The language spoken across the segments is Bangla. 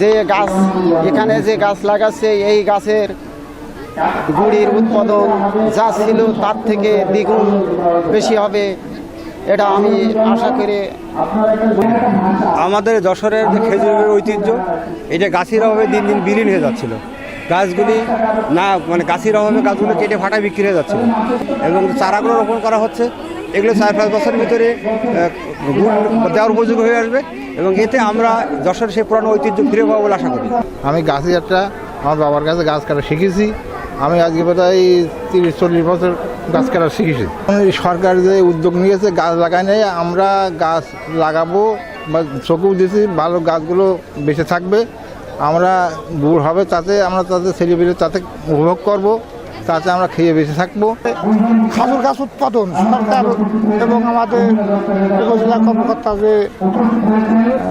যে গাছ, এখানে যে গাছ লাগাচ্ছে, এই গাছের গুড়ির উৎপাদন যা ছিল তার থেকে দ্বিগুণ বেশি হবে, এটা আমি আশা করে আমাদের যশোরের যে খেজুরের ঐতিহ্য এটা গাছের অভাবে দিন দিন বিলীন হয়ে যাচ্ছিল। গাছগুলি না মানে গাছের অভাবে গাছগুলো কেটে ফাটা বিক্রি হয়ে যাচ্ছে। এবং চারাগুলো রোপণ করা হচ্ছে। এগুলো চার পাঁচ বছরের ভিতরে দেওয়ার উপযোগী হয়ে আসবে এবং এতে আমরা যশোর সেই পুরানো ঐতিহ্য ফিরে পাবো বলে আশা করি। আমি গাছি একটা, আমার বাবার কাছে গাছ কাটা শিখেছি। আমি আজকে প্রায় তিরিশ, চল্লিশ বছর গাছ কাটা শিখেছি। সরকার যে উদ্যোগ নিয়েছে, গাছ লাগাই নেই আমরা গাছ লাগাবো বা চোখেও দিয়েছি ভালো গাছগুলো বেঁচে থাকবে। আমরা দূর হবে তাতে, আমরা তাতে ছেলেপিলে তাতে উপভোগ করব, তাতে আমরা খেয়ে বেঁচে থাকব। খাজুর গাছ উৎপাদন, সরকার এবং আমাদের উপজেলা কর্মকর্তা যে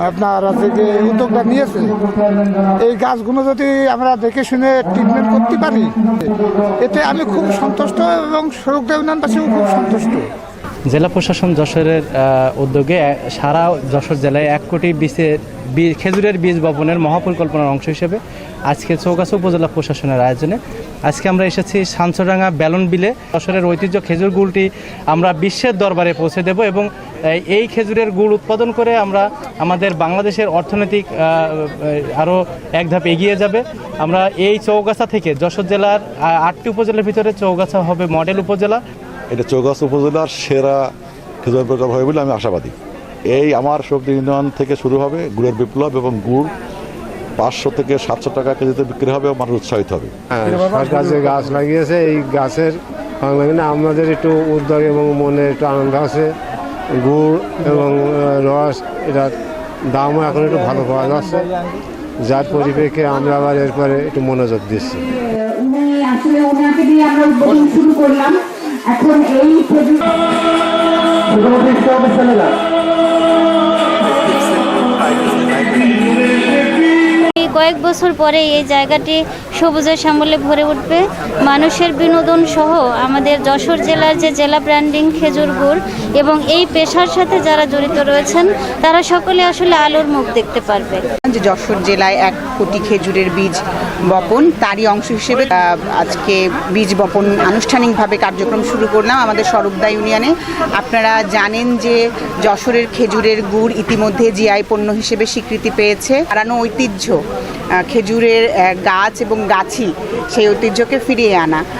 আপনার যে উদ্যোগটা নিয়েছে, এই গাছগুলো যদি আমরা দেখে শুনে ট্রিটমেন্ট করতে পারি, এতে আমি খুব সন্তুষ্ট এবং সড়ক দেবনানবাসীও খুব সন্তুষ্ট। জেলা প্রশাসন যশোরের উদ্যোগে সারা যশোর জেলায় এক কোটি বীজের বীজ খেজুরের বীজ বপনের মহাপরিকল্পনার অংশ হিসেবে আজকে চৌগাছা উপজেলা প্রশাসনের আয়োজনে। আজকে আমরা এসেছি সানচরাঙ্গা বেলন বিলে। যশোরের ঐতিহ্য খেজুর গুড়টি আমরা বিশ্বের দরবারে পৌঁছে দেব এবং এই খেজুরের গুড় উৎপাদন করে আমরা আমাদের বাংলাদেশের অর্থনৈতিক আরও এক ধাপ এগিয়ে যাবে। আমরা এই চৌগাছা থেকে যশোর জেলার আটটি উপজেলার ভিতরে চৌগাছা হবে মডেল উপজেলা। এটা চৌগাছ উপজেলার সেরা খেজুর প্রকল্প হবে বলে আমি আশাবাদী। এই আমার শক্তি ইউনিয়ন থেকে শুরু হবে গুড়ের বিপ্লব এবং গুড় পাঁচশো থেকে সাতশো টাকা কেজিতে বিক্রি হবে এবং মানুষ উৎসাহিত হবে। হ্যাঁ, সরকার যে গাছ লাগিয়েছে এই গাছের আমাদের একটু উদ্যোগ এবং মনে একটু আনন্দ আছে। গুড় এবং রস এটার দামও এখন একটু ভালো পাওয়া যাচ্ছে। যার পরিপ্রেক্ষে আমরা আবার এরপরে একটু মনোযোগ দিচ্ছি। আসলে ওনাকে দিয়ে আমরা উদ্বোধন শুরু করলাম। এখন এই কয়েক বছর পরে এই জায়গাটি সবুজের সামলে ভরে উঠবে। মানুষের বিনোদন সহ আমাদের যশোর জেলার যে জেলা ব্র্যান্ডিং খেজুর গুড় এবং এই পেশার সাথে যারা জড়িত রয়েছেন, তারা সকলে আসলে আলোর মুখ দেখতে পারবে। যশোর জেলায় এক কোটি খেজুরের বীজ বপন, তারই অংশ হিসেবে আজকে বীজ বপন আনুষ্ঠানিকভাবে কার্যক্রম শুরু করলাম আমাদের স্বরূপদা ইউনিয়নে। আপনারা জানেন যে যশোরের খেজুরের গুড় ইতিমধ্যে জিআই পণ্য হিসেবে স্বীকৃতি পেয়েছে। হারানো ঐতিহ্য খেজুরের গাছ এবং গাছি সেই ঐতিহ্যকে ফিরিয়ে আনা।